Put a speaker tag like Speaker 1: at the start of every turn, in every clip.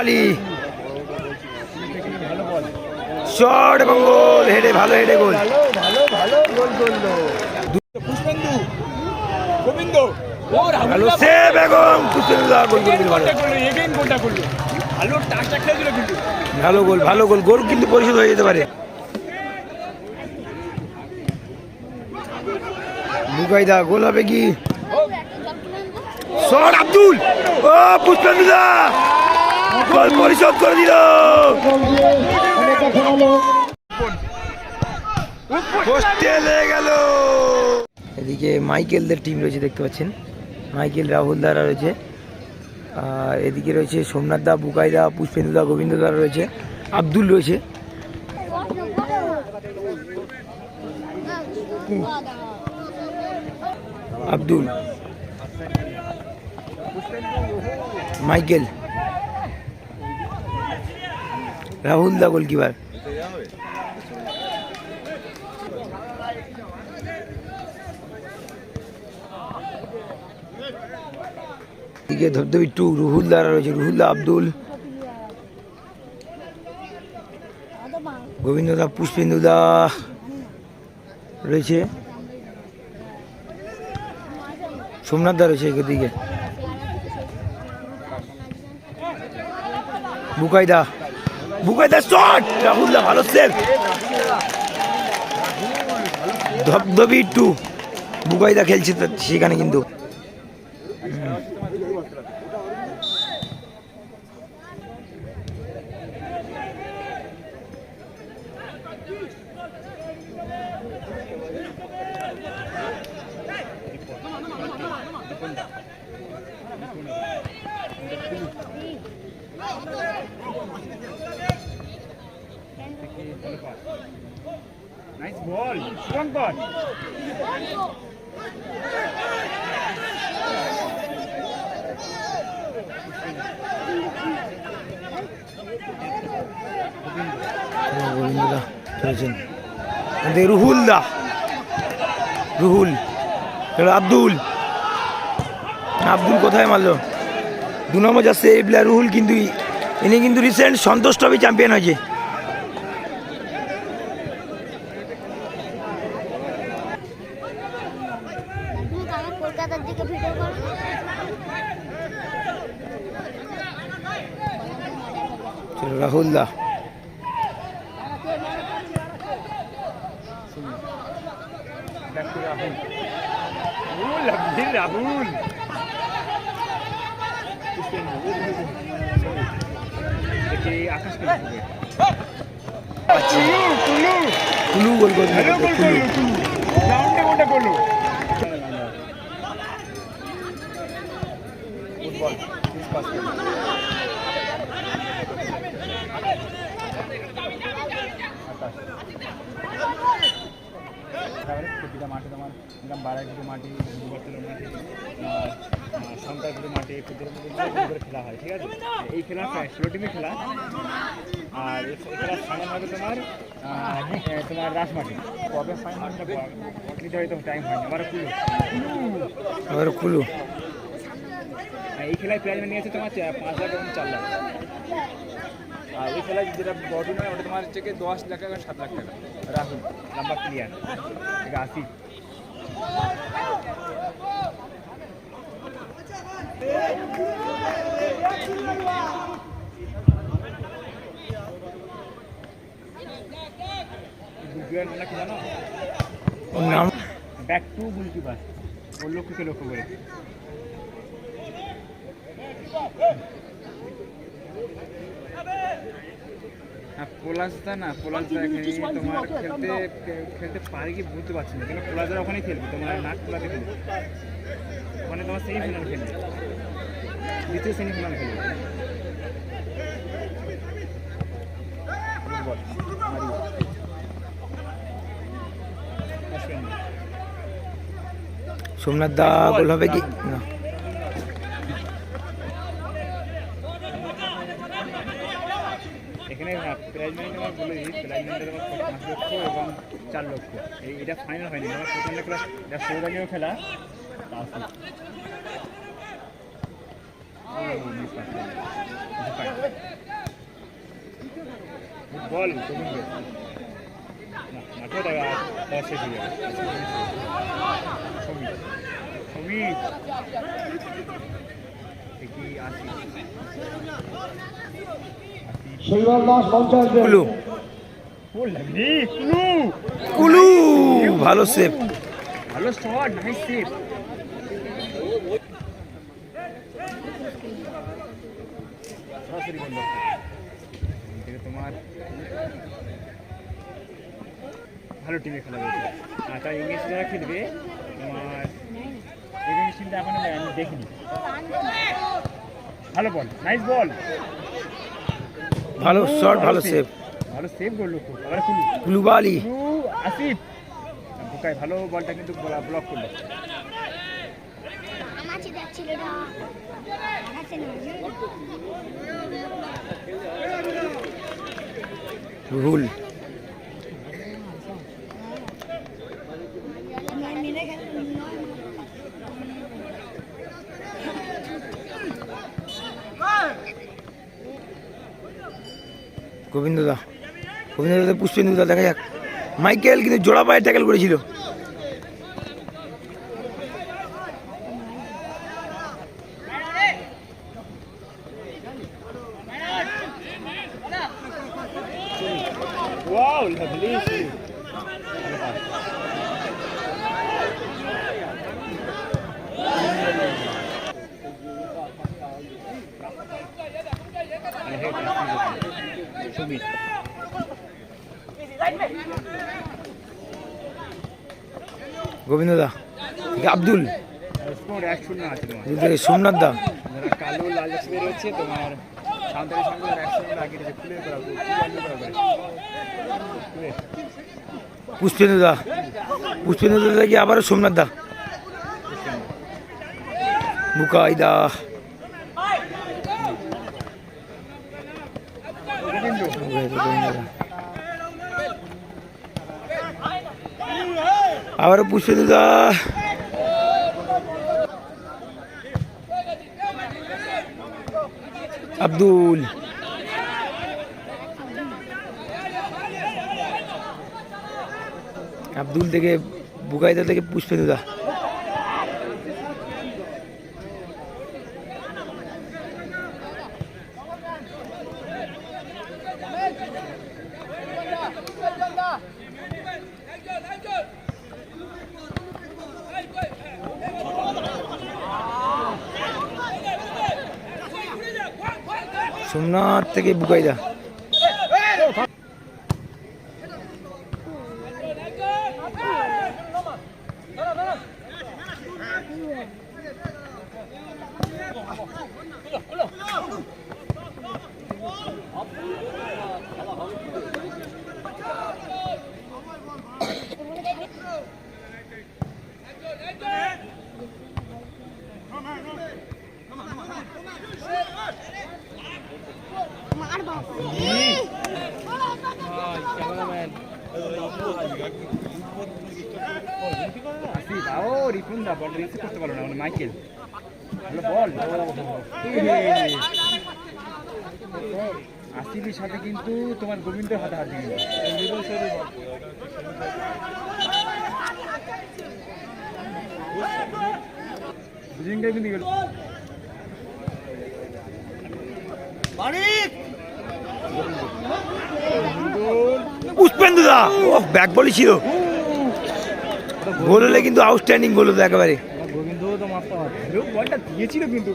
Speaker 1: আলি। Shot এবং গোল হেডে ভালো হেডে গোল।
Speaker 2: ভালো ভালো গোল করল পুষ্পেন্দু। গোবিন্দ।
Speaker 1: ভালো সেভ এবং পুতুল্লাহ গোল ভালো।
Speaker 2: করল এগেইন গোলটা করল। ভালো টাচটা খেলেছিল কিন্তু।
Speaker 1: ভালো গোল ভালো গোল গোল কিন্তু পরিশোধ হয়ে যেতে পারে। বুকাইদা গোল হবে কি? শট আব্দুল। ও পুষ্পেন্দুদা। গোল পরিশোধ করে দিল গেল। এদিকে মাইকেলদের টিম রয়েছে, দেখতে পাচ্ছেন। মাইকেল, রাহুল দ্বারা রয়েছে। আর এদিকে রয়েছে সোমনাথ দা, বুকাই দা, পুষ্পেন্দু দা, গোবিন্দ দা রয়েছে। আব্দুল রয়েছে। আব্দুল। মাইকেল। রাহুল দা গোলকিপার এদিকে ধবধবি টু রুহুল্লাহ রয়েছে রুহুল্লাহ আব্দুল। গোবিন্দদা পুষ্পেন্দুদা রয়েছে। সোমনাথ দা রয়েছে এদিকে। বুকাইদা ভালো ধবধবি টু বুকাইদা খেলছে সেখানে কিন্তু। গোবিন্দদা রুহুল দা। রুহুল। আব্দুল। আব্দুল কোথায় মারলো? দু নম্বর যাচ্ছে প্লেয়ার রুহুল কিন্তু ইনি কিন্তু রিসেন্ট সন্তোষ ট্রফি চ্যাম্পিয়ন হয়েছে
Speaker 3: আমার কলকাতার দিকে ভিডিও করো
Speaker 1: চলো রাহুল দা
Speaker 2: ব্যাক টু রাহুল ও লাভলি রাহুল দেখি আকাশ কে কুলু কুলু
Speaker 1: কুলু গোল গোল
Speaker 2: হ্যালো গোল
Speaker 1: কুলু
Speaker 2: করল কুলু রাউন্ডে গোলটা করল ফুটবল পাস তারপরে প্রতিটা মাঠে তোমার এরকম বারাইপুর মাটি মাটি শঙ্করপুর মাটি ক্ষুদ্র করে খেলা হয় ঠিক আছে? এই খেলা ষোলো টিমে খেলা। আর এই খেলার ফাইনাল হবে তোমার এ, তোমার রাজমাটি। কবে ফাইনালটা নিতে হয়তো টাইম হয়নি আমার কুলো
Speaker 1: আবার কুলু
Speaker 2: এই খেলায় প্রাইজ নিয়ে আছে তোমার পাঁচ লাখ এবং চার লাখ। আর এই খেলায় যেটা বডি নয় ওটা তোমার হচ্ছে দশ লাখ টাকা সাত লাখ টাকা। রাহুল নাম্বার ক্লিয়ার
Speaker 1: ওর নাম
Speaker 2: ব্যাক টু গোলকিপার ওর লক্ষ্যকে লক্ষ্য করে? পোলাসদা না পোলাসদা এখানে তোমার খেলতে খেলতে পারে কি বুঝতে পারছি না। কেন পোলাসদা ওখানেই খেলবে, তোমার নাক পোলাতে খেলবে। ওখানে তোমার সেমিফাইনাল খেলবে। দ্বিতীয় সেমিফাইনাল খেলবে।
Speaker 1: সোমনাথ দা গোল হবে কি? না।
Speaker 2: এখানে প্রাইজ মানি তোমার বলে দিই প্রাইজ মানি তোমার পাঁচ লক্ষ এবং চার লক্ষ। এই এটা ফাইনাল হয়নি আমার প্রথম খেলা এটা সৌরানীয় খেলা তা আছে। ও, miss পাচ্ছি। কিছু পাইনি। বল মাঠে যাবে সমীর সমীর দেখি আসি
Speaker 4: শৈবাল দাস
Speaker 1: কুলু।
Speaker 2: কুলু
Speaker 1: কুলু ভালো সেভ
Speaker 2: ভালো শট নাইস সেভ বন্ধ থেকে তোমার ভালো টিমে খেলা হয়েছে আর তার ইংলিশ যারা খেলবে তোমার ইংলিশ টিমটা এখন আমি দেখিনি। ভালো বল নাইস বল
Speaker 1: ভালো শট ভালো সেভ
Speaker 2: ভালো সেভ করল খুব আবার কুলু
Speaker 1: কুলুবালি।
Speaker 2: কুলু আসিফ। বোকাই ভালো বলটা কিন্তু ব্লক করল
Speaker 3: আমার চিন্তা ছিল না আছে না
Speaker 1: রুহুল
Speaker 3: নয় মিলে গেল নয়
Speaker 1: গোবিন্দ দা গোবিন্দ দা পুষ্পেন্দু দা দেখা যাক। মাইকেল কিন্তু জোড়া পায়ে ট্যাকেল করেছিল।
Speaker 2: সুমিত
Speaker 1: গোবিন্দ দা আব্দুল। সোমনাথ দা।
Speaker 2: যারা কালো লাল রয়েছে তোমার সাঁতারি সঙ্গে যারা আগে রয়েছে করা খুলে খুলে
Speaker 1: পুষ্পেন্দু দা। পুষ্পেন্দু দা থেকে আবারও সোমনাথ দা। বুকাই দা। আবারও পুষ্পেন্দু দা আব্দুল আব্দুল থেকে বুকাইদা থেকে পুষ্পেন্দু দা সোমনাথ থেকে বুকাইদা
Speaker 3: মার বাবা
Speaker 2: আসিফ আও রিপুন দা বল রিসিভ করতে পারল না মানে মাইকেল ভালো বল আসিফের সাথে কিন্তু তোমার গোবিন্দের হাতে হাত দিয়ে দুজনকে কিন্তু গেল
Speaker 1: পুষ্পেন্দু দা ও ব্যাক বলই ছিল গোল হলে কিন্তু আউটস্ট্যান্ডিং গোল হতো একেবারে
Speaker 2: গোবিন্দ তো মারতে পারে বলটা দিয়েছিল কিন্তু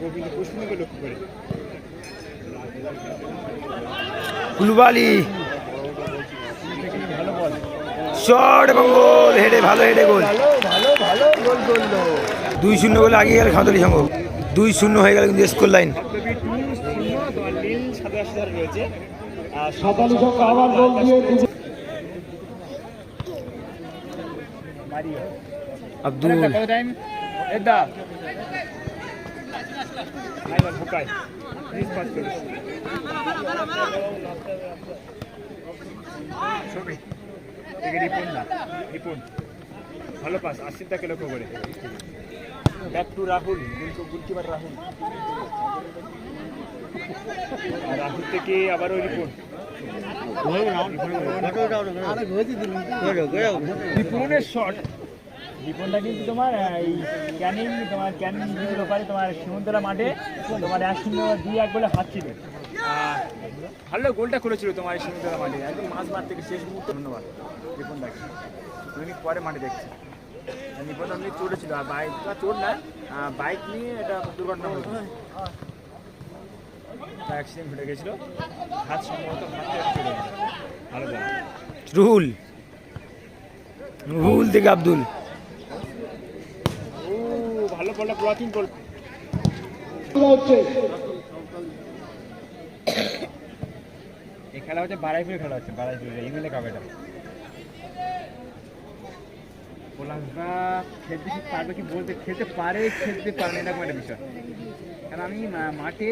Speaker 2: গোবিন্দ পশ্চিমবঙ্গে লক্ষ্য করে
Speaker 1: কুলুবালি
Speaker 2: ভালো
Speaker 1: শট এবং গোল হেডে ভালো হেডে গোল
Speaker 2: গোল করল।
Speaker 1: দুই শূন্য গোলে আগে গেল খাতলি সংঘ। দুই শূন্য হয়ে গেল কিন্তু স্কোর লাইন।
Speaker 2: তবে টু শূন্য তোমার নীল সাদা সাদা রয়েছে আর
Speaker 4: সাতালি সঙ্গে আবার গোল দিয়ে দিয়েছে।
Speaker 2: মারিও
Speaker 1: আব্দুল।
Speaker 2: কত টাইম এদা আইবার ভুকাই প্লিজ পাস করিস ছবি থেকে না রিপুন। ভালো পাস আশিফদাকে লক্ষ্য করে। Back to Rahul goalkeeper Rahul Rahul থেকে আবারও রিপুন বিপুলের শট বিপুলটা কিন্তু তোমার এই ক্যানিং তোমার ক্যানিং ওপারে তোমার সীমন্তলা মাঠে তোমার এক শূন্য দুই এক বলে হাত ছিল। আহ, ভালো গোলটা করেছিল তোমার সীমন্তলা মাঠে। একদম মাঝ মাঠ থেকে শেষ মুহূর্তে। ধন্যবাদ। মিনিট পরে মাঠে দেখছি। নিপুণ এমনি চড়েছিল আর বাইক চোর না বাইক নিয়ে এটা দুর্ঘটনা হয়েছিল অ্যাক্সিডেন্ট ঘটে গেছিল হাত সম্ভবত।
Speaker 1: রুহুল। রুহুল থেকে আব্দুল।
Speaker 2: ও ভালো ব্লকিং এই খেলা হচ্ছে বারাইপুরে খেলা হচ্ছে বারাইপুরে ইংল্যান্ডে কাপ এটা। পলাশদা খেলতে কি পারবে কি বলতে খেলতে পারে খেলতে পারে না, এরকম একটা বিষয়। কারণ আমি মাঠে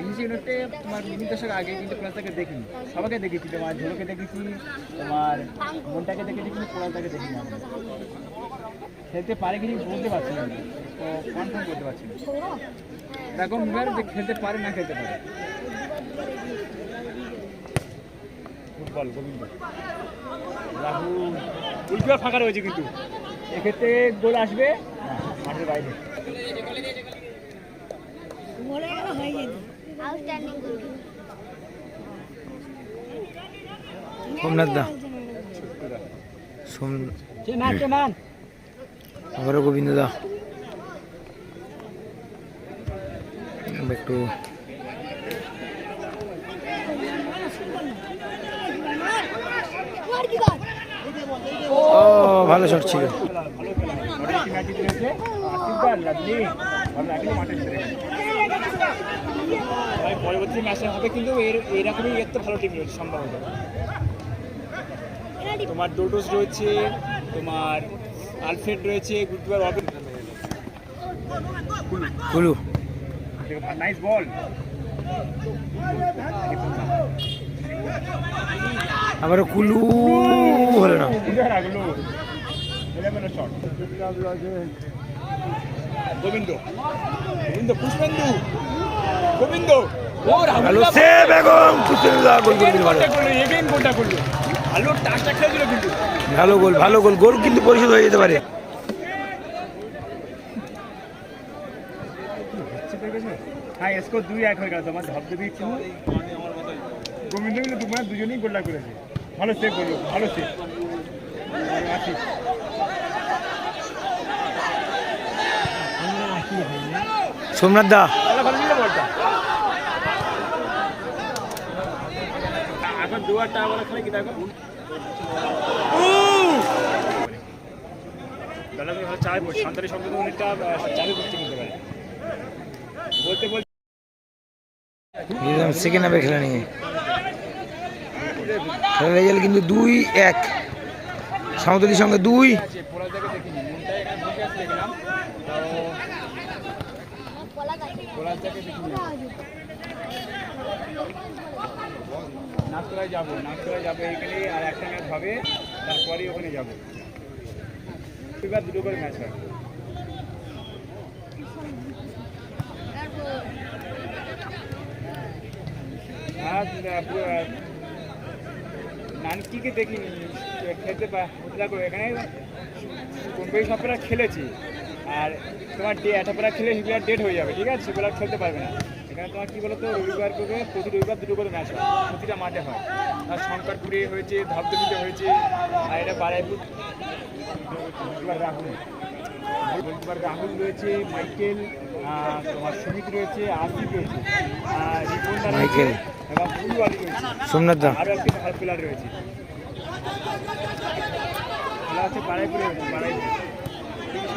Speaker 2: ইংলিশ ইউনিটে তোমার মিনিট দশক আগে কিন্তু পলাশদাকে দেখিনি। সবাইকে দেখেছি, তোমার ঝোলকে দেখেছি, তোমার মনটাকে দেখেছি, কিন্তু পলাশদাকে দেখিনি। খেলতে পারে কি বলতে পারছি না। তো কনফার্ম করতে পারছি না। এবার যে খেলতে পারে না খেলতে পারে। ফুটবল, গোবিন্দ। রাহুল ফাঁকা রয়েছে কিন্তু। এক্ষেত্রে গোল আসবে। মাঠের বাইরে।
Speaker 1: সোমনাথ দা। আবারও গোবিন্দ দা। একটু ও ভালো শট ছিল
Speaker 2: ভালো খেলা পরে একটি ম্যাচ জিতেছে আশিফদার লাভলি ভালো লাগল মাঠে। পরবর্তী ম্যাচে হবে কিন্তু এর এরকমই এর তো ভালো টিম রয়েছে সম্ভবত। তোমার ডোডোস রয়েছে তোমার আলফ্রেড রয়েছে গুডবার অবিন
Speaker 1: কুলু।
Speaker 2: নাইস বল
Speaker 1: আবারও কুলু হলো না।
Speaker 2: শট গোবিন্দ গোবিন্দ পুষ্পেন্দু গোবিন্দ ও
Speaker 1: ভালো সেভ এবং পুষ্পেন্দা গোল
Speaker 2: করল এগেইন গোলটা করল। ভালো টাচটা খেলেছিল কিন্তু।
Speaker 1: ভালো গোল ভালো গোল গোল কিন্তু পরিশোধ হয়ে যেতে পারে।
Speaker 2: হ্যাঁ স্কোর দুই এক হয়ে গেল তোমার ধবধবি একটু গোবিন্দ কিন্তু তোমার দুজনেই গোলটা করেছে। ভালো সেভ করল ভালো সেভ
Speaker 1: সোমনাথ দা
Speaker 2: ভালো ভালো নিলে বলটা এখন দুয়ারটা আবার খেলে কি দেখো দাদা আমি চাইব সন্তানি সংশোধনীটা চালু করতে কিনতে পারে বলতে বলতে
Speaker 1: সেকেন্ড হাফে খেলা নিয়ে। খেলার কিন্তু দুই এক। সাঁওতালির সঙ্গে দুই
Speaker 2: আছে পোলাদাকে দেখিনি মনটা এখানে বসে আছে দেখলাম তো
Speaker 3: পলা গাছ
Speaker 2: পোলাদাকে দেখিনি নাগতলায় যাব যাব আর একটা ম্যাচ হবে ওখানে যাব। দুটো করে ম্যাচ হয়। দেখিনি, খেলতে পা- এখানে কমবেশি সবরা খেলেছি। আর তোমার ডে এতপরা খেলে সেগুলো ডেট হয়ে যাবে ঠিক আছে? সেগুলো খেলতে পারবে না। এখানে তোমার কী বলতো রবিবার করে প্রতি রবিবার দুটো করে ম্যাচ হয় প্রতিটা মাঠে হয়। আর শঙ্করপুরে হয়েছে ধবধবিতে হয়েছে আর এটা বারাইপুর রাহুল। বলবার রাহুল রয়েছে মাইকেল তোমার সুমিত রয়েছে আসিফ রয়েছে রিপন
Speaker 1: মাইকেল।
Speaker 2: এবং ফুলওয়ালি রয়েছে
Speaker 1: সোমনাথ দা।
Speaker 2: আরও একটি ভালো প্লেয়ার রয়েছে। খেলা হচ্ছে বাড়াইপুরে হচ্ছে বাড়াইপুরে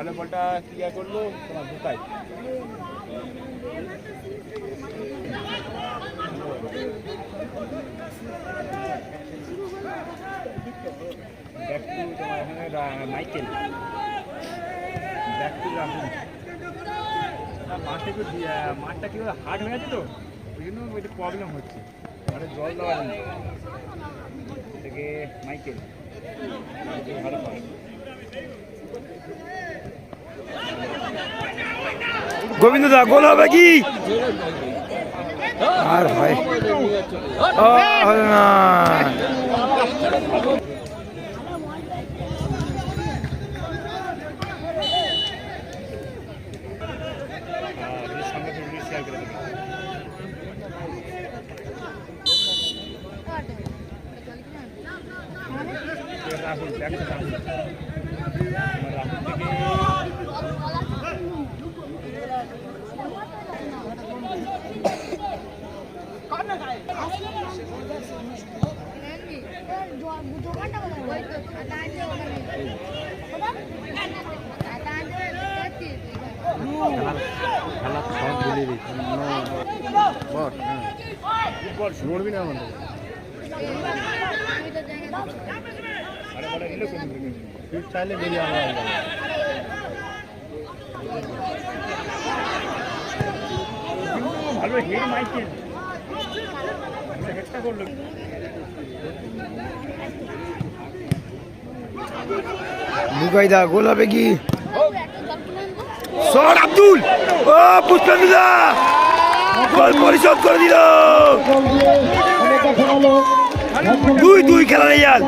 Speaker 2: ভালো বলটা ক্লিয়ার করল, তোমার ঢুকাই। টু তোমার এখানে মাইকেল মাঠটা একটু মাঠটা হার্ড হয়ে আছে তো? ওই জন্য একটু প্রবলেম হচ্ছে। মানে জল দেওয়া থেকে মাইকেল ভালো পারে
Speaker 1: গোবিন্দ দা গোল হবে কি? আর হয় না
Speaker 2: আর এর সঙ্গে ভিডিও শেয়ার করে দেবেন এ রাহুল ব্যাক টু রাহুল আমার রাহুল থেকে
Speaker 3: দোকানটা কোথায় ওই তো খাতা আছে ওখানে কোথায় খাতা আছে দেখছি
Speaker 2: ফুটবল নড়বি না আমাদের
Speaker 3: আমি তো জানি না
Speaker 2: আরে বড় এলো কোন দিকে
Speaker 4: চাইলে বেরিয়ে আমরা
Speaker 2: ভালো হেড মাইকেল। হেডটা করল।
Speaker 1: বুকাই দা গোল হবে কি? শট আব্দুল। ও পুষ্পেন্দু দা গোল পরিশোধ করে দিল। দুই দুই খেলা রেজাল্ট।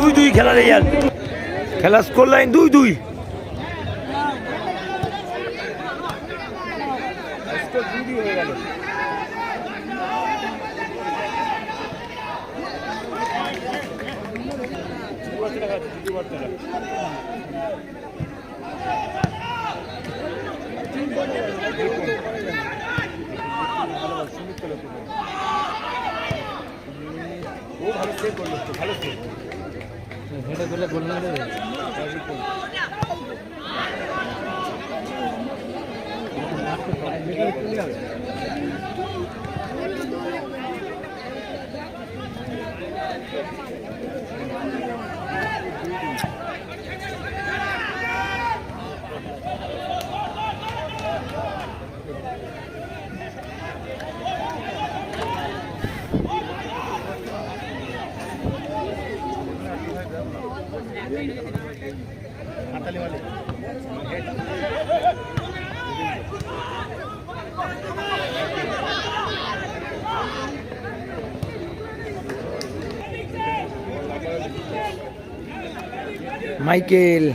Speaker 1: দুই দুই খেলা রেজাল্ট খেলা স্কোর লাইন দুই দুই।
Speaker 2: ভালো সেভ করল ভালো সেভ হেডে করলে গোল না দেবে হাতালি Michael.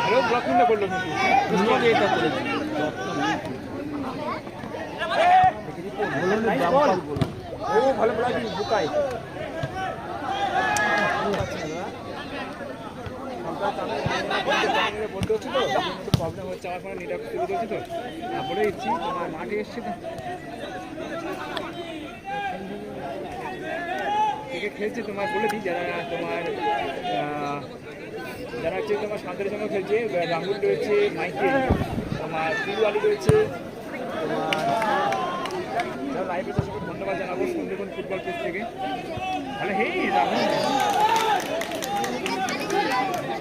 Speaker 2: ভালো ব্লকিংটা করল কিন্তু ও ভালো ব্লকিং বুকাই বলতে হচ্ছে তো একটু প্রবলেম হচ্ছে আমার ফোনে নেটওয়ার্ক শুরু করছি তো তারপরে এসছি তোমার মাঠে এসছি তো সঙ্গে খেলছে তোমার বলে দিই যারা তোমার যারা হচ্ছে তোমার শান্তির সঙ্গে খেলছে রাহুল রয়েছে মাইকেল তোমার আলী রয়েছে তোমার লাইভ আছে সবাই ধন্যবাদ জানাব সুন্দরবন ফুটবল পেজ থেকে তাহলে হেই রাহুল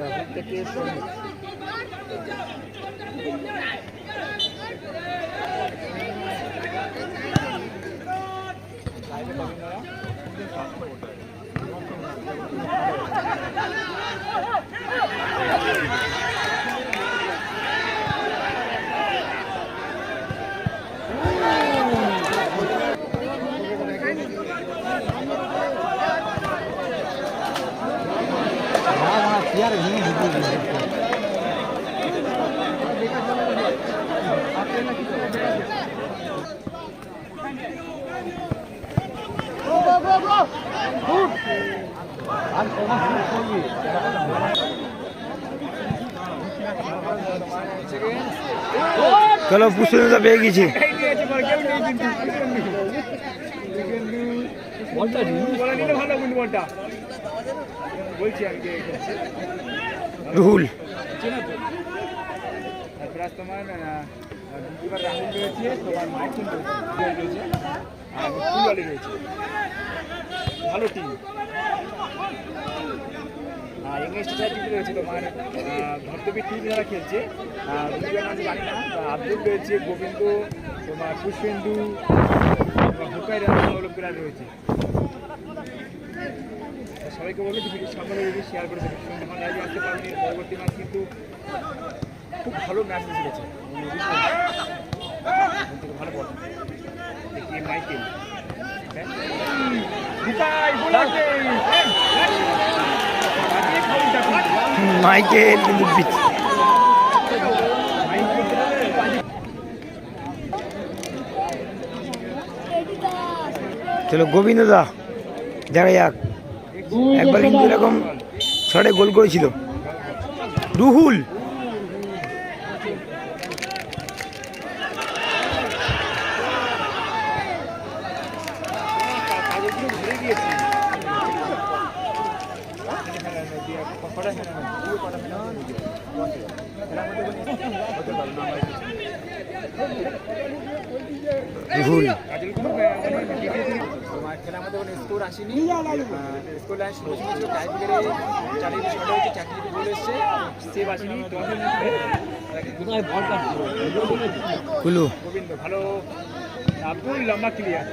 Speaker 2: রাহুল থেকে সৌমিক লাইভে পাবেন না
Speaker 1: চলো পুষ্পতা পেয়ে গেছি।
Speaker 2: বলটা বলটা বলছি আমি কে খেলছে।
Speaker 1: রুহুল।
Speaker 2: তোমার রাহুল রয়েছে তোমার মাইকিন রয়েছে আর ফুলওয়ালি রয়েছে। ভালো টিম আর ইংলিশ রয়েছে তোমার ভর্তবী টিম যারা খেলছে। জানি না আব্দুল রয়েছে গোবিন্দ তোমার পুষ্পেন্দু হুকাই লোকেরা রয়েছে। সবাইকে বলব যে ভিডিও সকলে যদি শেয়ার করে দেবেন। সন্ধ্যা লাইভে আসতে পারবেন এর পরবর্তী ম্যাচ কিন্তু খুব ভালো ম্যাচ মিশেছে ভালো বল দেখি মাইকেল। হ্যাঁ? হ্যাঁ।
Speaker 1: মাইকেল কিন্তু চলো গোবিন্দ দা দেখা যাক। একবার কিন্তু এরকম ছড়ে গোল করেছিল রুহুল রুহুল
Speaker 2: খেলার মধ্যে কোনো স্কোর আসেনি স্কোর লাইন শুরু ছিল টাইব্রেকারে চালিয়ে শট হয়েছে চাকরি গোল এসছে।
Speaker 1: কুলু।
Speaker 2: গোবিন্দ ভালো। আব্দুল লম্বা ক্লিয়ার